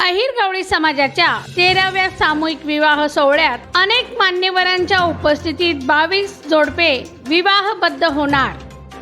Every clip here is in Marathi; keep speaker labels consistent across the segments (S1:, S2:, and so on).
S1: अहिर गवळी समाजाच्या तेराव्या सामूहिक विवाह सोहळ्यात अनेक मान्यवरांच्या उपस्थितीत बावीस जोडपे विवाहबद्ध होणार.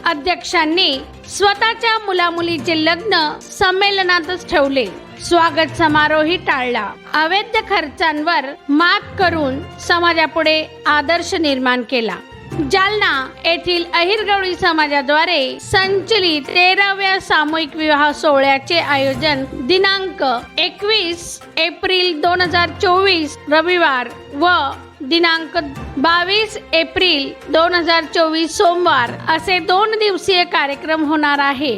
S1: अध्यक्षांनी स्वतःच्या मुलामुलीचे लग्न संमेलनातच ठेवले. स्वागत समारोही टाळला. अवैध खर्चांवर मात करून समाजापुढे आदर्श निर्माण केला. जालना येथील अहिरगवळी समाजाद्वारे संचलित तेराव्या सामूहिक विवाह सोहळ्याचे आयोजन दिनांक एकवीस एप्रिल दोन हजार चोवीस रविवार व दिनांक बावीस एप्रिल दोन हजार चोवीस सोमवार असे दोन दिवसीय कार्यक्रम होणार आहे.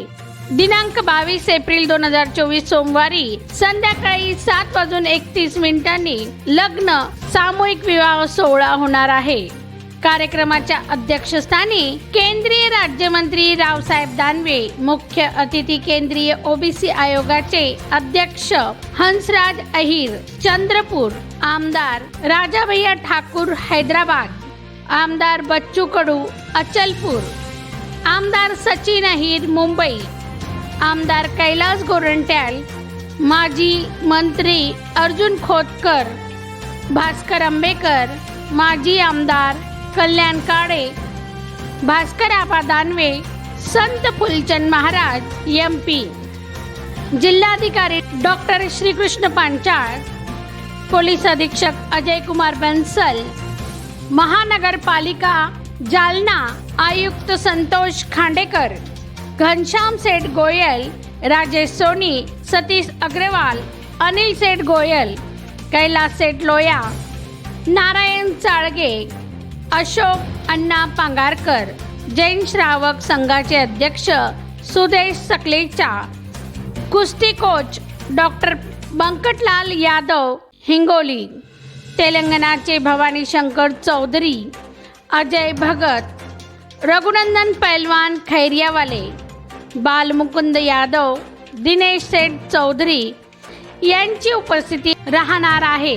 S1: दिनांक बावीस एप्रिल दोन हजार चोवीस सोमवारी संध्याकाळी सात वाजून एकतीस मिनिटांनी लग्न सामूहिक विवाह सोहळा होणार आहे. कार्यक्रमाच्या अध्यक्षस्थानी केंद्रीय राज्यमंत्री रावसाहेब दानवे मुख्य अतिथी केंद्रीय ओबीसी आयोगाचे अध्यक्ष हंसराज अहिर चंद्रपूर आमदार राजाभैया ठाकूर हैदराबाद आमदार बच्चू कडू अचलपूर आमदार सचिन अहिर मुंबई आमदार कैलास गोरंट्याल माजी मंत्री अर्जुन खोतकर भास्कर आंबेकर माजी आमदार कल्याण काळे भास्कर आबा दानवे संत फुलचंद महाराज एम पी जिल्हाधिकारी डॉक्टर श्रीकृष्ण पांचाळ पोलीस अधीक्षक अजय कुमार बन्सल महानगरपालिका जालना आयुक्त संतोष खांडेकर घनश्याम सेठ गोयल राजेश सोनी सतीश अग्रवाल अनिल सेठ गोयल कैलास सेठ लोया नारायण चाळगे अशोक अण्णा पांगारकर जैन श्रावक संघाचे अध्यक्ष सुदेश सकलेचा कुस्ती कोच डॉक्टर बंकटलाल यादव हिंगोली तेलंगणाचे भवानी शंकर चौधरी अजय भगत रघुनंदन पैलवान खैरियावाले बालमुकुंद यादव दिनेश सेठ चौधरी यांची उपस्थिती राहणार आहे.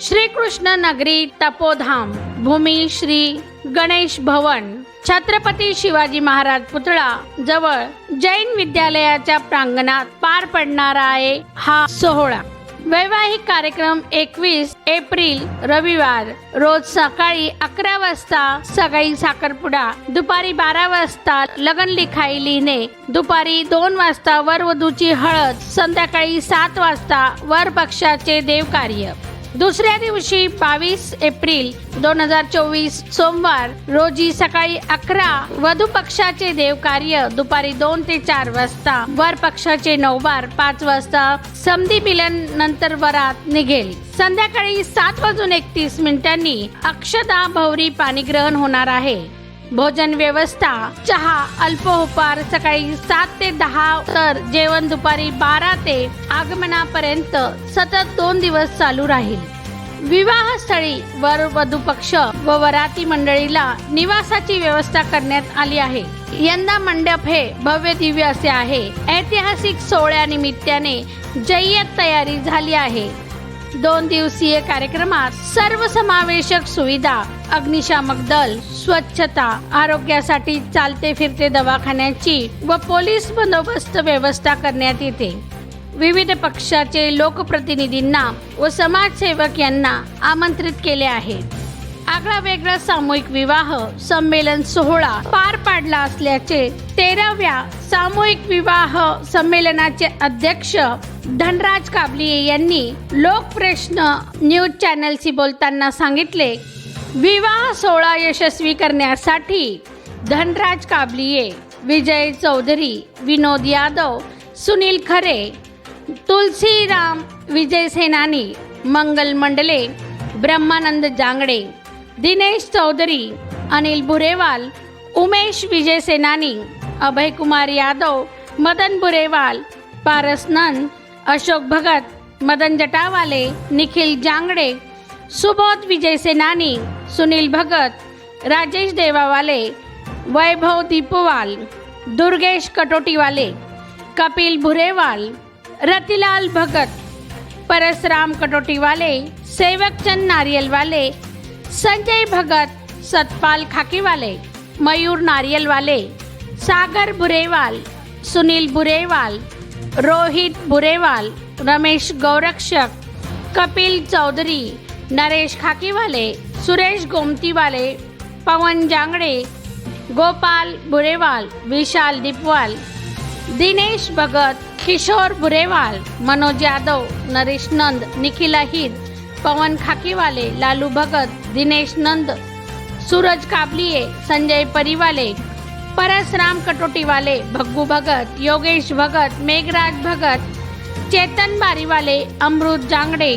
S1: श्रीकृष्ण नगरी तपोधाम भूमी श्री गणेश भवन. छत्रपती शिवाजी महाराज पुतळा जवळ जैन विद्यालयाच्या प्रांगणात पार पडणार आहे हा सोहळा. वैवाहिक कार्यक्रम एकवीस एप्रिल रविवार रोज सकाळी अकरा वाजता सकाळी साखरपुडा दुपारी बारा वाजता लगन लिखाई लिहिणे दुपारी दोन वाजता वर वधूची हळद संध्याकाळी सात वाजता वर पक्षाचे देवकार्य. दुसऱ्या दिवशी बावीस एप्रिल दोन हजार चोवीस सोमवार रोजी सकाळी अकरा वधू पक्षाचे देवकार्य दुपारी दोन ते चार वाजता. वर पक्षाचे नववार पाच वाजता समधी मिलन नंतर वरात निघेल. संध्याकाळी सात वाजून एकतीस मिनिटांनी अक्षदा भौरी पाणीग्रहण होणार आहे. भोजन व्यवस्था चहा अल्पोपहार सकाळी सात ते दहा तर जेवण दुपारी बारा ते आगमनापर्यंत सतत दोन दिवस चालू राहील. विवाहस्थळी वर वधू पक्ष व वराती मंडळीला निवासाची व्यवस्था करण्यात आली आहे. यंदा मंडप हे भव्य दिव्य असे आहे. ऐतिहासिक सोहळ्यानिमित्ताने जय्यत तयारी झाली आहे. दोन दिवसीय कार्यक्रमात सर्वसमावेशक सुविधा अग्निशामक दल स्वच्छता आरोग्यासाठी चालते फिरते दवाखान्याची व पोलीस बंदोबस्त व्यवस्था करण्यात येते. विविध पक्षाचे लोकप्रतिनिधींना व समाजसेवक यांना आमंत्रित केले आहे आगळा वेगळा सामूहिक विवाह संमेलन सोहळा पार पाडला असल्याचे तेराव्या सामूहिक विवाह संमेलनाचे अध्यक्ष धनराज काबलिये यांनी लोकप्रश्न न्यूज चॅनलशी बोलताना सांगितले. विवाह सोहळा यशस्वी करण्यासाठी धनराज काबलिये विजय चौधरी विनोद यादव सुनील खरे तुलसीराम विजय सेनानी मंगल मंडले ब्रह्मानंद जांगडे दिनेश चौधरी अनिल बुरेवाल उमेश विजय सेनानी अभय कुमार यादव मदन बुरेवाल पारस नंद अशोक भगत मदन जटावाले निखिल जांगडे सुबोध विजय सेनानी सुनील भगत राजेश देवावाले वैभव दीपवाल दुर्गेश कटोटीवाले कपिल भुरेवाल रतिलाल भगत परसराम कटोटीवाले सेवकचंद नारियलवाले संजय भगत सतपाल खाकीवाले मयूर नारियलवाले सागर बुरेवाल सुनील बुरेवाल रोहित बुरेवाल रमेश गौरक्षक कपिल चौधरी नरेश खाकीवाले सुरेश गोमतीवाले पवन जांगडे गोपाल बुरेवाल विशाल दिपवाल दिनेश भगत किशोर बुरेवाल मनोज यादव नरेश नंद निखिल अहिर पवन खाकीवाले लालू भगत दिनेश नंद सूरज काबलिये संजय परिवाले परसराम कटोटीवाले भग्गू भगत योगेश भगत मेघराज भगत चेतन बारीवाले अमृत जांगडे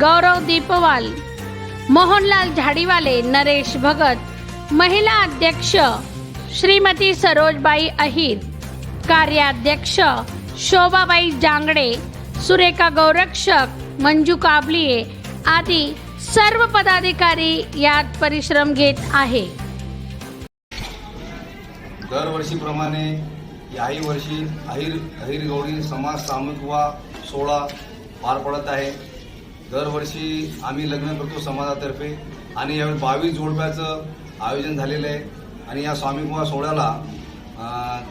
S1: गौरव दीपवाल मोहनलाल झाडीवाले नरेश भगत महिला अध्यक्ष श्रीमती सरोजबाई अहिर कार्याध्यक्ष शोभाबाई जांगडे सुरेखा गौरक्षक मंजू काबलिये आदी सर्व पदाधिकारी यात परिश्रम घेत आहे.
S2: दरवर्षीप्रमाणे याही वर्षी अहिर अहिर गौरी समाज सामूहिक सोहळा पार पडत आहे. दरवर्षी आम्ही लग्न करतो समाजातर्फे आणि यावेळी बावीस जोडप्याचं आयोजन झालेलं आहे. आणि या स्वामी विवाह सोहळ्याला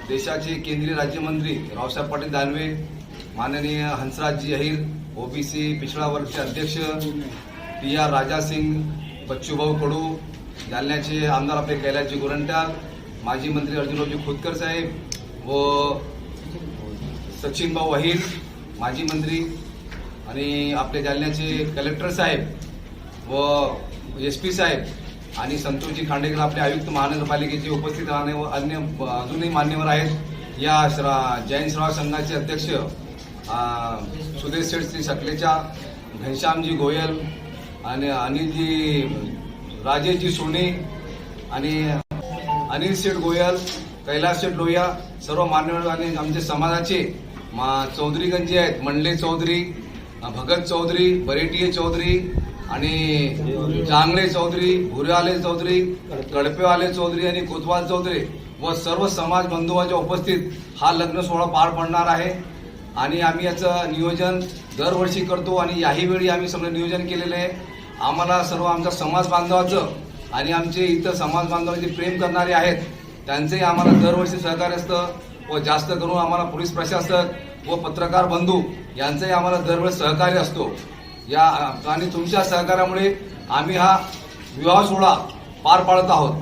S2: देशाचे केंद्रीय राज्यमंत्री रावसाहेब पाटील दानवे माननीय हंसराजजी अहिर ओबीसी पिछडा वर्गचे अध्यक्ष पी आर राजा सिंग बच्चूभाऊ कडू जालन्याचे आमदार आपले कैलासजी गोरंट्याल माजी मंत्री अर्जुनरावजी खोतकर साहेब व सचिन भाऊ अहिर माजी मंत्री आणि आपले जालन्याचे कलेक्टर साहेब व एस पी साहेब आणि संतोषजी खांडेकर आपले आयुक्त महानगरपालिकेचे उपस्थित राहणे व अन्य अजूनही मान्यवर आहेत. या श्रा जैन श्राव संघाचे अध्यक्ष सुदेश शेठ श्री सकलेचा घनश्यामजी गोयल आणि अनिलजी राजेशजी सोने आणि अनिल शेठ गोयल कैलास शेठ लोहिया सर्व मान्यवर आणि आमचे समाजाचे मा चौधरीगण आहेत मंडले चौधरी भगत चौधरी बरेटिये चौधरी आणि जांगळे चौधरी भुरेवाले चौधरी कडपेवाले चौधरी आणि कोतवाल चौधरी व सर्व समाज बंधुवाच्या उपस्थित हा लग्न सोहळा पार पडणार आहे. आणि आम्ही याचं नियोजन दरवर्षी करतो आणि याही वेळी आम्ही सगळं नियोजन केलेलं आहे. आम्हाला सर्व आमच्या समाज बांधवाचं आणि आमचे इतर समाज बांधव प्रेम करणारे आहेत त्यांचंही आम्हाला दरवर्षी सहकार्य असतं व जास्त करून आम्हाला पोलीस प्रशासक व पत्रकार बंधू यांचंही आम्हाला दरवेळेस सहकार्य असतो. या आणि तुमच्या सहकार्यामुळे आम्ही हा विवाह सोहळा पार पाडत आहोत.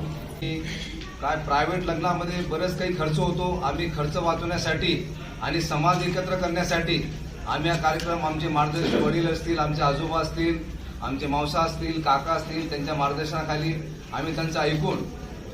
S2: काय प्रायव्हेट लग्नामध्ये बरेच काही खर्च होतो. आम्ही खर्च वाचवण्यासाठी आणि समाज एकत्र करण्यासाठी आम्ही हा कार्यक्रम आमचे मार्गदर्शक वडील असतील आमचे आजोबा असतील आमचे मावसा असतील काका असतील त्यांच्या मार्गदर्शनाखाली आम्ही त्यांचं ऐकून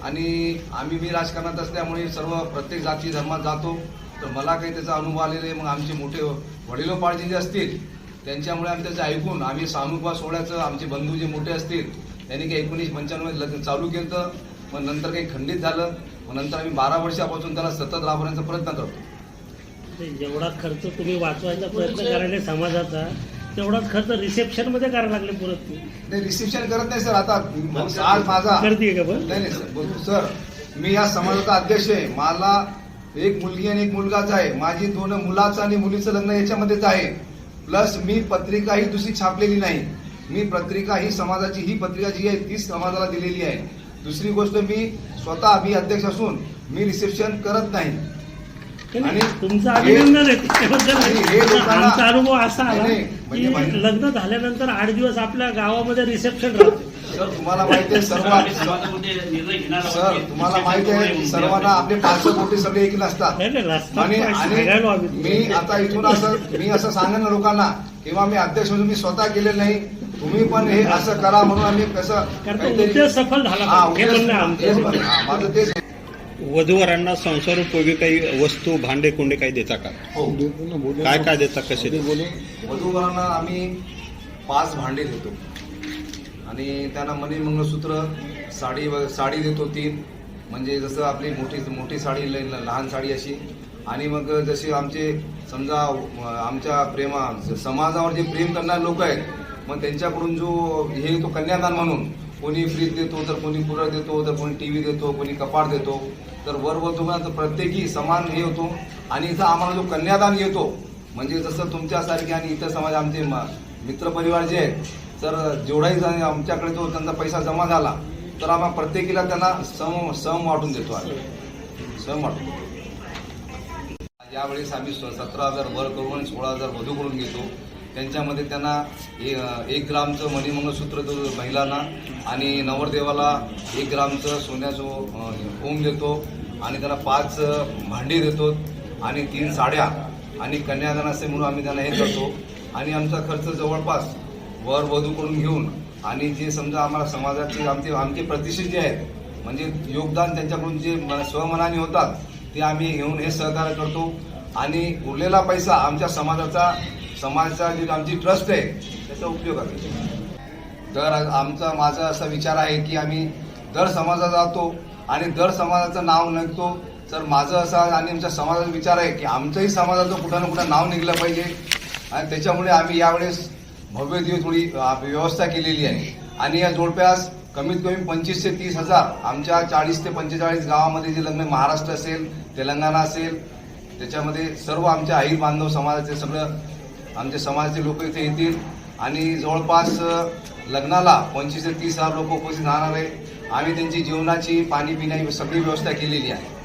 S2: आणि आम्ही मी राजकारणात असल्यामुळे सर्व प्रत्येक जाती धर्मात जातो. तर मला काही त्याचा अनुभव आलेला आहे. मग आमचे मोठे वडिलोपार्जी जे असतील त्यांच्यामुळे आम्ही त्याचं ऐकून आम्ही सामूहिक सोहळ्याचं आमचे बंधू जे मोठे असतील त्यांनी काही एकोणीस पंच्याण्णव लग्न चालू केलं मग नंतर काही खंडित झालं. मग नंतर आम्ही बारा वर्षापासून त्याला सतत राबवण्याचा प्रयत्न करतो.
S3: जेवढा खर्च तुम्ही वाचवायचा प्रयत्न करायला समाजाचा तेवढाच खर्च रिसेप्शनमध्ये करायला लागले परत
S2: नाही रिसेप्शन करत नाही सर. आता आज माझा
S3: करते का
S2: नाही सर मी या समाजाचा अध्यक्ष आहे. मला एक मुलगी आणि एक मुलगाच आहे. माझी दोन मुलाचं आणि मुलीचं लग्न याच्यामध्येच आहे. प्लस मी पत्रिका ही दुसरी छापलेली नाही. मी पत्रिका ही समाजाची ही पत्रिका जी आहे तीच समाजाला दिलेली आहे. दुसरी गोष्ट मी स्वतः मी अध्यक्ष असून मी रिसेप्शन करत नाही.
S3: आणि तुमचं अनुभव असा
S2: म्हणजे-
S3: लग्न झाल्यानंतर आठ दिवस आपल्या गावामध्ये रिसेप्शन राहते.
S2: सर तुम्हाला माहिती आहे सर्व सर तुम्हाला माहिती आहे सर्वांना आपले पाचशे कोटी सगळे एक नसतात आणि. मी आता इथून असं मी असं सांगेन ना लोकांना किंवा मी अध्यक्ष म्हणून मी स्वतः केलेलं नाही तुम्ही पण हे असं करा म्हणून आम्ही कसं
S3: सफल
S2: हा.
S3: हे
S2: हा, माझं तेच आहे.
S4: वधूवरांना संसारोपयोगी काही वस्तू भांडे कुंडे काही देता का काय काय देता कसे?
S2: वधूवरांना आम्ही पाच भांडे देतो आणि त्यांना मनी मंगळसूत्र साडी व साडी देतो तीन. म्हणजे जसं आपली मोठी मोठी साडी ल- लहान साडी अशी. आणि मग जसे आमचे समजा आमच्या प्रेमा समाजावर जे प्रेम करणारे लोक आहेत मग त्यांच्याकडून जो हे येतो कन्यादान म्हणून कोणी फ्रीज देतो तर कोणी कूलर देतो तर कोणी टी व्ही देतो कोणी कपाट देतो तर वर वधूंना तर प्रत्येकी समान हे होतो. आणि इथं आम्हाला जो कन्यादान येतो म्हणजे जसं तुमच्यासारखे आणि इतर समाज आमचे म- मित्रपरिवार जे आहेत तर जेवढाही जण आमच्याकडे जो त्यांचा पैसा जमा झाला तर आम्हाला प्रत्येकीला त्यांना सम सम वाटून देतो आम्ही. सम वाटून यावेळेस आम्ही स- सतरा हजार वर करून आणि सोळा हजार वधू करून घेतो. त्यांच्यामध्ये त्यांना ए- एक ग्रामचं मणिमंगळसूत्र देतो महिलांना आणि नवरदेवाला एक ग्रामचं सोन्याचं ओम देतो आणि त्यांना पाच भांडी देतो आणि तीन साड्या आणि कन्यादान असे म्हणून आम्ही त्यांना हे करतो. आणि आमचा खर्च जवळपास वर वधू करून घेऊन आणि जे समजा आम्हाला समाजाचे आमचे आमचे प्रतिष्ठित जे आहेत म्हणजे योगदान त्यांच्याकडून जे स्वमनाने होतात ते आम्ही घेऊन हे सहकार्य करतो. आणि उरलेला पैसा आमच्या समाजाचा समाजाचा जी आमची ट्रस्ट आहे त्याचा उपयोग आहे तर आमचा माझा असा विचार आहे की आम्ही दर समाजात जातो आणि दर समाजाचं नाव निघतो. तर माझं असा आणि आमच्या समाजाचा विचार आहे की आमचंही समाजाचं कुठं ना कुठं नाव निघलं पाहिजे. आणि त्याच्यामुळे आम्ही यावेळेस भव्य दिवस थोडी व्यवस्था केलेली आहे. आणि या जोडप्यास कमीत कमी पंचवीस ते तीस हजार आमच्या चाळीस ते पंचेचाळीस गावामध्ये जे लग्न महाराष्ट्र असेल तेलंगणा असेल त्याच्यामध्ये सर्व आमच्या आई बांधव समाजाचे सगळं आमच्या समाजाचे लोक इथे येतील. आणि जवळपास लग्नाला पंचवीस ते तीस हजार लोक उपस्थित राहणार आहे. आम्ही त्यांची जेवणाची पाणी पिण्याची सगळी व्यवस्था केलेली आहे.